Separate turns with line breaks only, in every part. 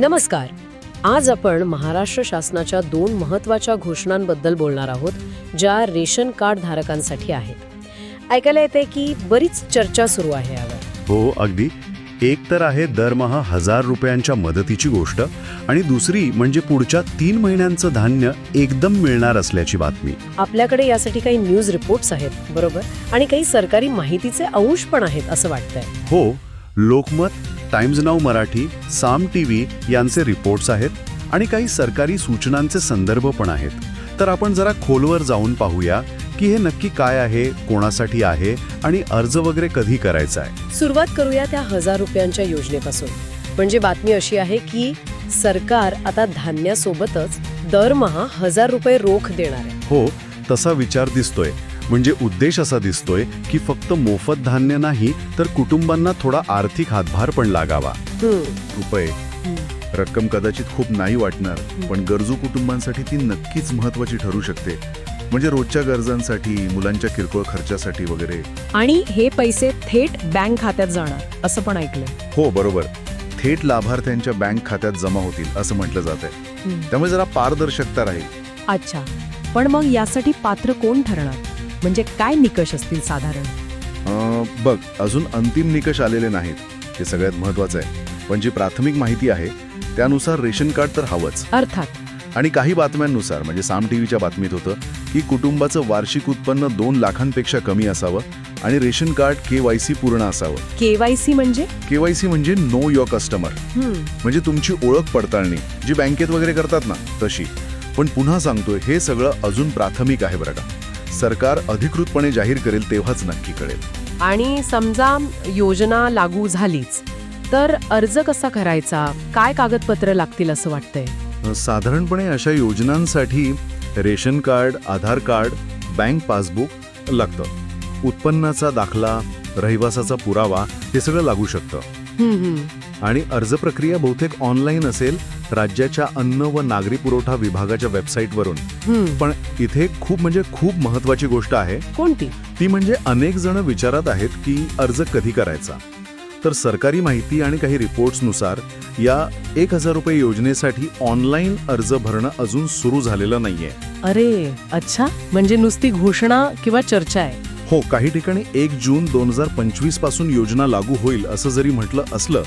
नमस्कार. आज आपण महाराष्ट्र शासनाच्या दोन महत्त्वाच्या घोषणांबद्दल बोलणार आहोत ज्या रेशन कार्ड धारकांसाठी आहेत. ऐकायला येते की बरीच चर्चा सुरू आहे यावर.
हो अगदी. एक तर आहे दरमहा हजार रुपयांच्या मदतीची गोष्ट आणि दुसरी म्हणजे पुढच्या तीन महिन्यांचं धान्य एकदम मिळणार असल्याची बातमी.
आपल्याकडे यासाठी काही न्यूज रिपोर्ट्स आहेत बरोबर? आणि काही सरकारी माहितीचे अंश पण आहेत असं वाटतंय.
हो Lokmat Times Now Marathi Saam T V यांचे रिपोर्ट्स आहेत आणि काही सरकारी सूचनांचे संदर्भ पण आहेत. तर आपण जरा खोलवर जाऊन पाहूया की हे नक्की काय आहे कोणासाठी आहे आणि अर्ज वगैरे कधी करायचा आहे.
सुरुवात करूया त्या हजार रुपयांच्या योजनेपासून. म्हणजे बातमी अशी आहे की सरकार आता धान्यासोबतच दरमहा हजार रुपये रोख देणार आहे.
हो तसा विचार दिसतोय. म्हणजे उद्देश असा दिसतोय की फक्त मोफत धान्य नाही तर कुटुंबांना थोडा आर्थिक हातभार पण लागावा.
रुपये. रक्कम कदाचित खूप नाही वाटणार पण गरजू कुटुंबांसाठी ती नक्कीच महत्वाची ठरू शकते. म्हणजे रोजच्या गरजांसाठी मुलांच्या किरकोळ खर्चासाठी वगैरे.
आणि हे पैसे थेट बँक खात्यात जाणार असं पण ऐकलंय.
हो बरोबर. थेट लाभार्थ्यांच्या बँक खात्यात जमा होतील असं म्हटलं जात आहे त्यामुळे जरा पारदर्शकता राहील.
अच्छा. पण मग यासाठी पात्र कोण ठरणार? म्हणजे काय निकष असतील साधारण?
अं, बघ अजून अंतिम निकष आलेले नाहीत. हे सगळ्यात महत्वाचं आहे. पण जी प्राथमिक माहिती आहे त्यानुसार रेशन कार्ड तर हवंच.
अर्थात.
आणि काही बातम्यांनुसार म्हणजे साम टीव्हीच्या बातमीत होतं की कुटुंबाचं वार्षिक उत्पन्न दोन लाखांपेक्षा कमी असावं आणि ration card K Y C पूर्ण असावं.
केवायसी म्हणजे?
के वाय सी म्हणजे नो युअर कस्टमर. म्हणजे तुमची ओळख पडताळणी जी बँकेत वगैरे करतात ना तशी. पण पुन्हा सांगतोय हे सगळं अजून प्राथमिक आहे बरं का. सरकार अधिकृतपणे जाहीर करेल तेव्हाच नक्की कळेल.
आणि समजा योजना लागू झालीच तर अर्ज कसा करायचा? काय कागदपत्र लागतील असं वाटतंय?
साधारणपणे अशा योजनांसाठी ration card Aadhaar card bank passbook लागतं. उत्पन्नाचा दाखला रहिवासाचा पुरावा हे सगळं लागू शकतं. आणि अर्ज प्रक्रिया बहुतेक ऑनलाईन असेल राज्याच्या अन्न व नागरी पुरवठा विभागाच्या वेबसाईटवरून
हम्म.
पण इथे खूप म्हणजे खूप महत्वाची गोष्ट आहे.
कोणती?
ती म्हणजे अनेक जण विचारत आहेत की अर्ज कधी करायचा? तर सरकारी माहिती आणि काही रिपोर्ट्सनुसार या एक हजार रुपये योजनेसाठी ऑनलाईन अर्ज भरणं अजून सुरू झालेलं नाहीये.
अरे अच्छा. म्हणजे नुसती घोषणा किंवा चर्चा आहे.
हो काही ठिकाणी एक जून दोन हजार पंचवीसपासून योजना लागू होईल असं जरी म्हटलं असलं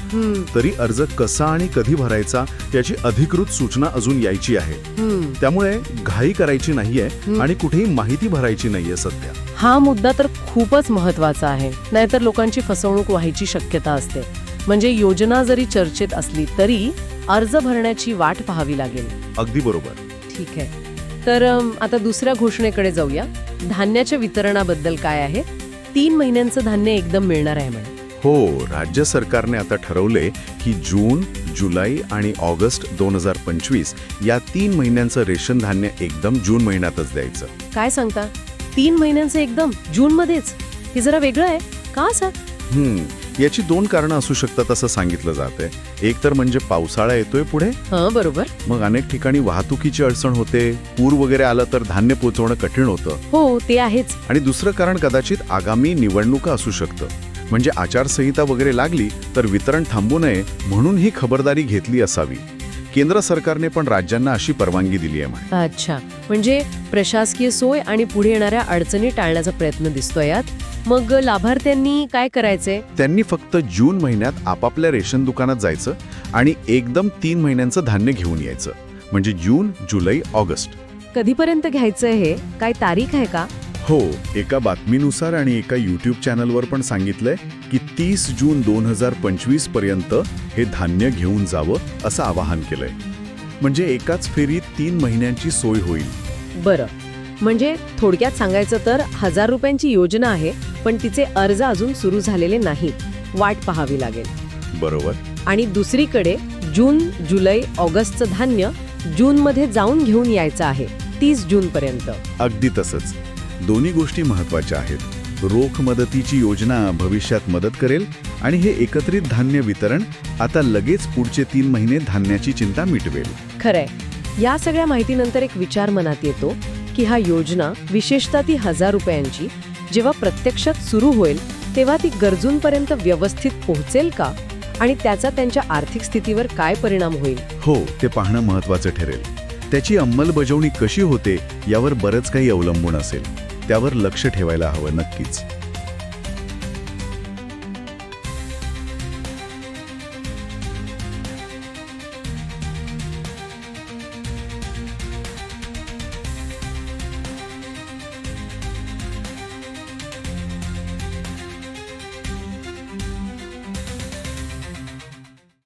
तरी अर्ज कसा आणि कधी भरायचा याची अधिकृत सूचना अजून यायची आहे. त्यामुळे घाई करायची नाहीये आणि कुठेही माहिती भरायची नाहीये सध्या.
हा मुद्दा तर खूपच महत्त्वाचा आहे. नाहीतर लोकांची फसवणूक व्हायची शक्यता असते. म्हणजे योजना जरी चर्चेत असली तरी अर्ज भरण्याची वाट पाहावी लागेल.
अगदी बरोबर.
ठीक आहे. तर आता दुसऱ्या घोषणेकडे जाऊया. धान्याच्या वितरणाबद्दल काय आहे? तीन महिन्यांचं धान्य एकदम मिळणार आहे म्हणे.
हो राज्य सरकारने आता ठरवले की जून जुलै आणि ऑगस्ट दोन हजार पंचवीस या तीन महिन्यांचं रेशन धान्य एकदम जून महिन्यातच द्यायचं.
काय सांगता? तीन महिन्यांचं एकदम जून मध्येच हे जरा वेगळं आहे. का सर?
हम्म याची दोन कारणं असू शकतात असं सांगितलं जात आहे एक तर म्हणजे पावसाळा येतोय पुढे.
हां बरोबर.
मग अनेक ठिकाणी वाहतुकीची अडचण होते. पूर वगैरे आलं तर धान्य पोहोचवणं कठीण होतं.
हो ते आहेच.
आणि दुसरं कारण कदाचित आगामी निवडणुका असू शकतं. म्हणजे आचारसंहिता वगैरे लागली तर वितरण थांबू नये म्हणून ही खबरदारी घेतली असावी. केंद्र सरकारने पण राज्यांना अशी परवानगी दिली आहे म्हणे.
अच्छा. म्हणजे प्रशासकीय सोय आणि पुढे येणाऱ्या अडचणी टाळण्याचा प्रयत्न दिसतोय यात? मग लाभार्थ्यांनी काय करायचंय?
त्यांनी फक्त जून महिन्यात आपापल्या रेशन दुकानात जायचं आणि एकदम तीन महिन्यांचं धान्य घेऊन यायचं. म्हणजे जून जुलै ऑगस्ट.
कधीपर्यंत घ्यायचंय हे? काय तारीख आहे का?
हो एका बातमीनुसार आणि एका यूट्यूब चॅनलवर पण सांगितलंय की तीस जून दोन हजार पंचवीसपर्यंत हे धान्य घेऊन जावं असं आवाहन केलंय. म्हणजे एकाच फेरीत तीन महिन्यांची सोय होईल.
बरं. म्हणजे थोडक्यात सांगायचं तर हजार रुपयांची योजना आहे पण तिचे अर्ज अजून सुरू झालेले नाहीत वाट पाहावी लागेल.
बरोबर.
आणि दुसरीकडे जून जुलै ऑगस्टचं धान्य जूनमध्ये जाऊन घेऊन यायचं आहे तीस जून पर्यंत
अगदी तसंच. दोन्ही गोष्टी महत्त्वाच्या आहेत. रोख मदतीची योजना भविष्यात मदत करेल आणि हे एकत्रित धान्य वितरण आता लगेच पुढचे तीन महिने धान्याची चिंता मिटवेल.
खरंय. या सगळ्या माहितीनंतर एक विचार मनात येतो की हा योजना विशेषतः ती हजार रुपयांची जेव्हा प्रत्यक्षात सुरू होईल तेव्हा ती गरजूंपर्यंत व्यवस्थित पोहोचेल का? आणि त्याचा त्यांच्या आर्थिक स्थितीवर काय परिणाम होईल?
हो ते पाहणं महत्वाचं ठरेल. त्याची अंमलबजावणी कशी होते यावर बरंच काही अवलंबून असेल. त्यावर लक्ष ठेवायला हवं नक्कीच.